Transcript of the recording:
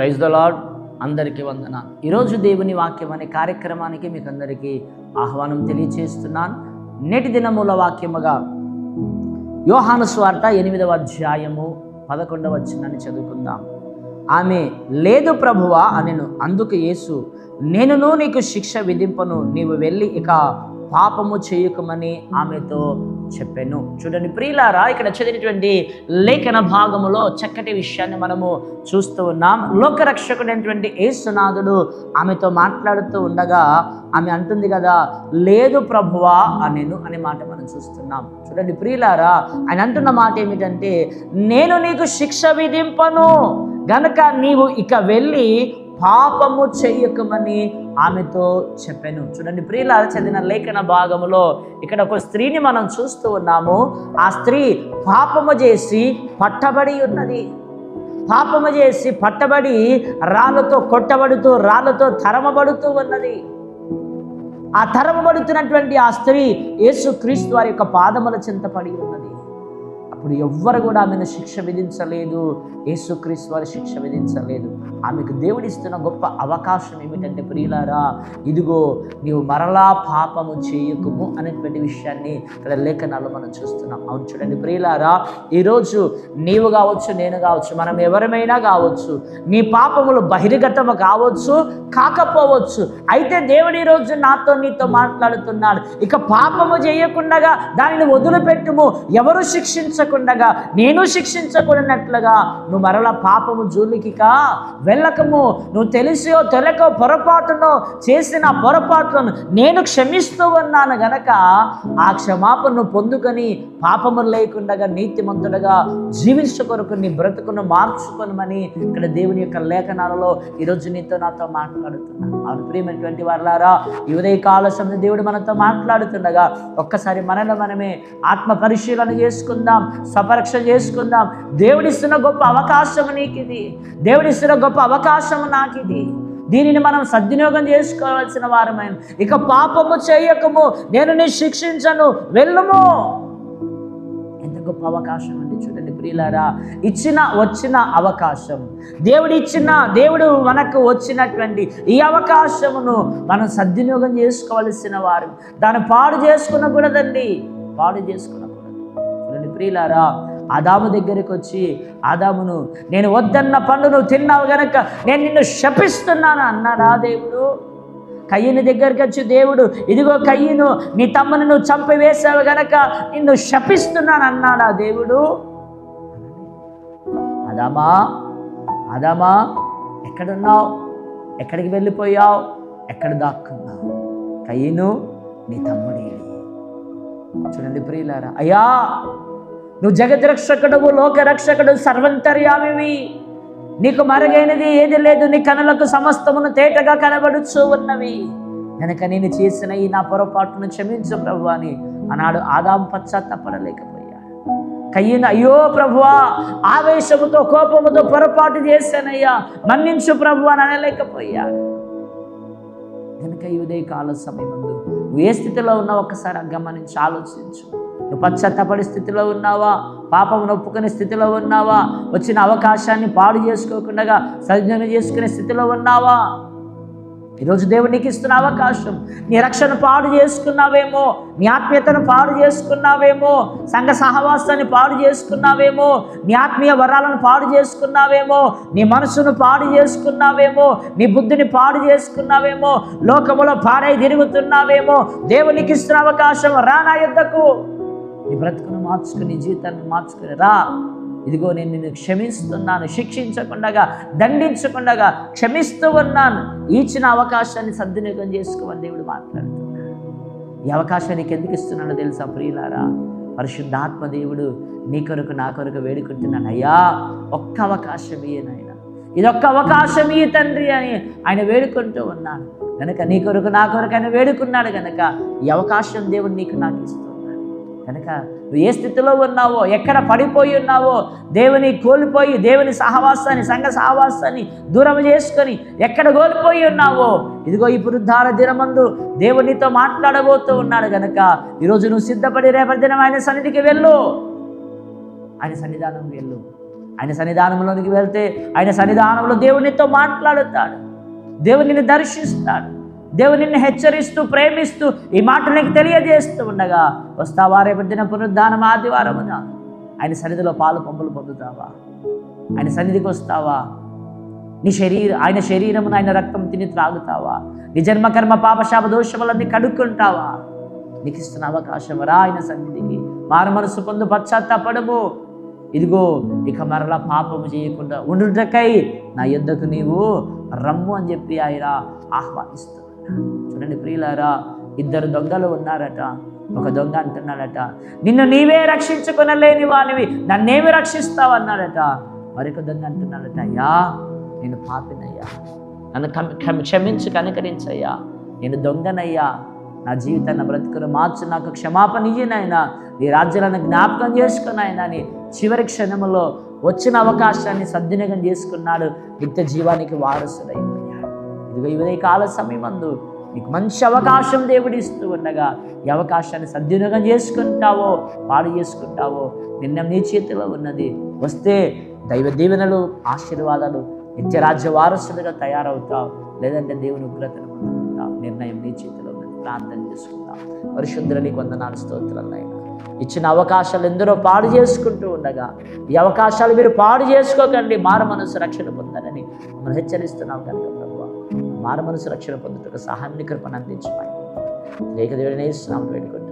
Praise the lord అందరికీ వందన. ఈరోజు దేవుని వాక్యం అనే కార్యక్రమానికి మీకు అందరికీ ఆహ్వానం తెలియచేస్తున్నాను. నేటి దినముల వాక్యముగా యోహాను స్వార్త ఎనిమిదవ అధ్యాయము పదకొండవ వచ్చిందని చదువుకుందాం. ఆమె లేదు ప్రభువా అనెను. అందుకు యేసు నేనును నీకు శిక్ష విధింపను. నీవు వెళ్ళి ఇక పాపము చేయకమని ఆమెతో చెప్పాను. చూడండి ప్రియులారా ఇక్కడ చదివినటువంటి లేఖన భాగములో చక్కటి విషయాన్ని మనము చూస్తూ ఉన్నాం. లోకరక్షకుడైనటువంటి యేసునాథుడు ఆమెతో మాట్లాడుతూ ఉండగా ఆమె అంటుంది కదా లేదు ప్రభువా అనేను అనే మాట మనం చూస్తున్నాం. చూడండి ప్రియులారా ఆయన అంటున్న మాట ఏమిటంటే నేను నీకు శిక్ష విధింపను గనక నీవు ఇక వెళ్ళి పాపము చెయ్యకమని ఆమెతో చెప్పాను. చూడండి ప్రియుల చదివిన లేఖన భాగములో ఇక్కడ ఒక స్త్రీని మనం చూస్తూ ఉన్నాము. ఆ స్త్రీ పాపము చేసి పట్టబడి ఉన్నది. పాపము చేసి పట్టబడి రాళ్ళతో కొట్టబడుతూ రాళ్ళతో తరమబడుతూ ఉన్నది. ఆ తరమబడుతున్నటువంటి ఆ స్త్రీ యేసు క్రీస్తు వారి యొక్క పాదముల చింతపడి ఉన్నది. అప్పుడు ఎవ్వరు కూడా ఆమెను శిక్ష విధించలేదు. యేసుక్రీస్తు వారు శిక్ష విధించలేదు. ఆమెకు దేవుడిస్తున్న గొప్ప అవకాశం ఏమిటంటే ప్రియులారా ఇదిగో నీవు మరలా పాపము చేయకుము అనేటువంటి విషయాన్ని ఇక్కడ లేఖనాల్లో మనం చూస్తున్నాం. అవును చూడండి ప్రియులారా ఈరోజు నీవు కావచ్చు నేను కావచ్చు మనం ఎవరమైనా కావచ్చు నీ పాపములు బహిర్గతము కావచ్చు కాకపోవచ్చు. అయితే దేవుడు ఈరోజు నాతో నీతో మాట్లాడుతున్నాడు. ఇక పాపము చేయకుండా దానిని వదిలిపెట్టుము. ఎవరు శిక్షించకుండగా నేను శిక్షించకున్నట్లుగా నువ్వు మరల పాపము జోలికికా వెళ్ళకము. నువ్వు తెలిసో తెలియకో పొరపాటునో చేసిన పొరపాట్లను నేను క్షమిస్తూ ఉన్నాను గనక ఆ క్షమాపణను పొందుకొని పాపము లేకుండా నీతిమంతుడగా జీవించు కొరకు నీ బ్రతుకును మార్చుకొనమని ఇక్కడ దేవుని యొక్క లేఖనాలలో ఈరోజు నీతో నాతో మాట్లాడుతున్నాను అవును ప్రియమైనటువంటి వారులారా ఈ ఉదయ దేవుడు మనతో మాట్లాడుతుండగా ఒక్కసారి మనలో మనమే ఆత్మ పరిశీలన చేసుకుందాం. స్వపరీక్ష చేసుకుందాం. దేవుడిస్తున్న గొప్ప అవకాశం నీకు ఇది దేవుడిస్తున్న గొప్ప అవకాశం నాకు ఇది దీనిని మనం సద్వినియోగం చేసుకోవాల్సిన వారమైన. ఇక పాపము చేయకము. నేను నీ శిక్షించను. వెళ్ళుము. ఎంత గొప్ప అవకాశం అండి చూడండి ప్రియులారా. ఇచ్చిన వచ్చిన అవకాశం. దేవుడు ఇచ్చిన దేవుడు మనకు వచ్చినటువంటి ఈ అవకాశమును మనం సద్వినియోగం చేసుకోవలసిన వారు. దాన్ని పాడు చేసుకునకూడదండి. పాడు చేసుకున్న ప్రియులారా ఆదాము దగ్గరికి వచ్చి ఆదామును నేను వద్దన్న పండు నువ్వు తిన్నావు గనక నేను నిన్ను శపిస్తున్నాను అన్నాడా దేవుడు. కయ్యని దగ్గరికి వచ్చి దేవుడు ఇదిగో కయ్యను నీ తమ్ముని నువ్వు చంపివేశావు గనక నిన్ను శపిస్తున్నాను అన్నాడా దేవుడు. అదామా అదామా ఎక్కడున్నావు? ఎక్కడికి వెళ్ళిపోయావు? ఎక్కడ దాక్కున్నావు? కయ్యను నీ తమ్ముడేడి చూడండి ప్రియులారా అయ్యా నువ్వు జగద్రక్షకుడవు లోకరక్షకుడు సర్వంతర్యామివి. నీకు మరుగైనది ఏది లేదు నీ కనులకు సమస్తమును తేటగా కనబడుచు ఉన్నవి. కనుక నేను చేసిన ఈ నా పొరపాటును క్షమించు ప్రభు అని ఆనాడు ఆదాం పశ్చాత్తపడలేకపోయాడు. కయ్యను అయ్యో ప్రభువా ఆవేశముతో కోపముతో పొరపాటు చేశానయ్యా మన్నించు ప్రభు అని అనలేకపోయాడు. కనుక ఈ ఉదయ కాల సమయం ముందు నువ్వు ఏ స్థితిలో ఉన్నావు ఒక్కసారి గమనించి ఆలోచించు. నువ్వు పశ్చాత్తపడి స్థితిలో ఉన్నావా? పాపం నొప్పుకునే స్థితిలో ఉన్నావా? వచ్చిన అవకాశాన్ని పాడు చేసుకోకుండా సజ్జన చేసుకునే స్థితిలో ఉన్నావా? ఈరోజు దేవుడు నీకు ఇస్తున్న అవకాశం. నీ రక్షణ పాడు చేసుకున్నావేమో? నీ ఆత్మీయతను పాడు చేసుకున్నావేమో? సంఘ సహవాసాన్ని పాడు చేసుకున్నావేమో? నీ ఆత్మీయ వరాలను పాడు చేసుకున్నావేమో? నీ మనసును పాడు చేసుకున్నావేమో? నీ బుద్ధిని పాడు చేసుకున్నావేమో? లోకములో పాడై తిరుగుతున్నావేమో? దేవునికి ఇస్తున్న అవకాశం. రా నా యుద్ధకు. నీ బ్రతుకును మార్చుకుని నీ జీవితాన్ని మార్చుకుని రా. ఇదిగో నేను నిన్ను క్షమిస్తున్నాను. శిక్షించకుండా దండించకుండా క్షమిస్తూ ఉన్నాను. ఇచ్చిన అవకాశాన్ని సద్వినియోగం చేసుకోమని దేవుడు మాట్లాడుతున్నాడు. ఈ అవకాశాన్ని ఎందుకు ఇస్తున్నాడో తెలుసా ప్రియులారా? పరిశుద్ధాత్మ దేవుడు నీ కొరకు నా కొరకు వేడుకుంటున్నాను అయ్యా ఒక్క అవకాశం ఇయ్య నాయన. ఇదొక్క అవకాశం ఈ తండ్రి అని ఆయన వేడుకుంటూ ఉన్నాను కనుక నీ కొరకు నా కొరకు ఆయన వేడుకున్నాడు కనుక ఈ అవకాశం దేవుడు నీకు నాకు ఇస్తాను కనుక నువ్వు ఏ స్థితిలో ఉన్నావో ఎక్కడ పడిపోయి ఉన్నావో దేవుని కోల్పోయి దేవుని సహవాసాన్ని సంఘ సహవాసాన్ని దూరం చేసుకొని ఎక్కడ కోల్పోయి ఉన్నావో ఇదిగో ఈ పురుద్ధార దినమందు దేవునితో మాట్లాడబోతూ ఉన్నాడు కనుక ఈరోజు నువ్వు సిద్ధపడి రేపటి దినం ఆయన సన్నిధికి వెళ్ళు. ఆయన సన్నిధానం వెళ్ళు. ఆయన సన్నిధానంలోనికి వెళ్తే ఆయన సన్నిధానంలో దేవునితో మాట్లాడుతాడు. దేవుని దర్శిస్తాడు. దేవుడు నిన్ను హెచ్చరిస్తూ ప్రేమిస్తూ ఈ మాట నీకు తెలియజేస్తూ ఉండగా వస్తావా రేపటి దిన పునరుద్ధానం ఆదివారమున? ఆయన సన్నిధిలో పాలు పంపులు పొందుతావా? ఆయన సన్నిధికి వస్తావా? నీ శరీర ఆయన శరీరమును ఆయన రక్తం తిని త్రాగుతావా? నీ జన్మకర్మ పాపశాప దోషములన్నీ కడుక్కుంటావా? నీకు ఇస్తున్న అవకాశం రా ఆయన సన్నిధికి. మారు మనసు పొందు పశ్చాత్తాపడము. ఇదిగో ఇక మరలా పాపము చేయకుండా ఉండుటకై నా యుద్ధకు నీవు రమ్ము అని చెప్పి ఆయన ఆహ్వానిస్తున్నాడు చూడండి ప్రియులారా ఇద్దరు దొంగలు ఉన్నారట. ఒక దొంగ అంటున్నాడట నిన్ను నీవే రక్షించుకునలేని వానివి నన్నేమి రక్షిస్తావు? అన్నాడట. మరొక దొంగ అంటున్నాడట అయ్యా నేను పాపినయ్యా. నన్ను కమ్- క్షమించు కనికరించయ్యా. నేను దొంగనయ్యా. నా జీవితాన్ని బ్రతుకును మార్చు నాకు క్షమాపణ ఇయ్యనైనా నీ రాజ్యాలను జ్ఞాపకం చేసుకున్నాయన అని చివరి క్షణంలో వచ్చిన అవకాశాన్ని సద్వినియోగం చేసుకున్నాడు నిత్య జీవానికి వారసుడైంది ఇదిగో ఇవే కాల సమయమందు నీకు మంచి అవకాశం దేవుడు ఇస్తూ ఉండగా ఈ అవకాశాన్ని సద్వినియోగం చేసుకుంటావో పాడు చేసుకుంటావో నిన్న నీ చేతిలో ఉన్నది. వస్తే దైవ దీవెనలు ఆశీర్వాదాలు నిత్యరాజ్య వారసులుగా తయారవుతావు. లేదంటే దేవుని ఉగ్రతను పొందుకుంటావు. నిర్ణయం నీ చేతిలో ఉన్నది. ప్రార్థన చేసుకుందాం పరిశుద్ధులని కొందనాలు స్తోత్రాలు అయినా ఇచ్చిన అవకాశాలు ఎందరో పాడు చేసుకుంటూ ఉండగా ఈ అవకాశాలు మీరు పాడు చేసుకోకండి. మారు మనసు రక్షణ పొందాలని మనం హెచ్చరిస్తున్నాం కనుక. మారమనసు రక్షణ పొందుటకు సహాయాన్ని కృపను అందించమని. లేక దేవుడినే ఇస్తున్నాం వేడుకుంటాం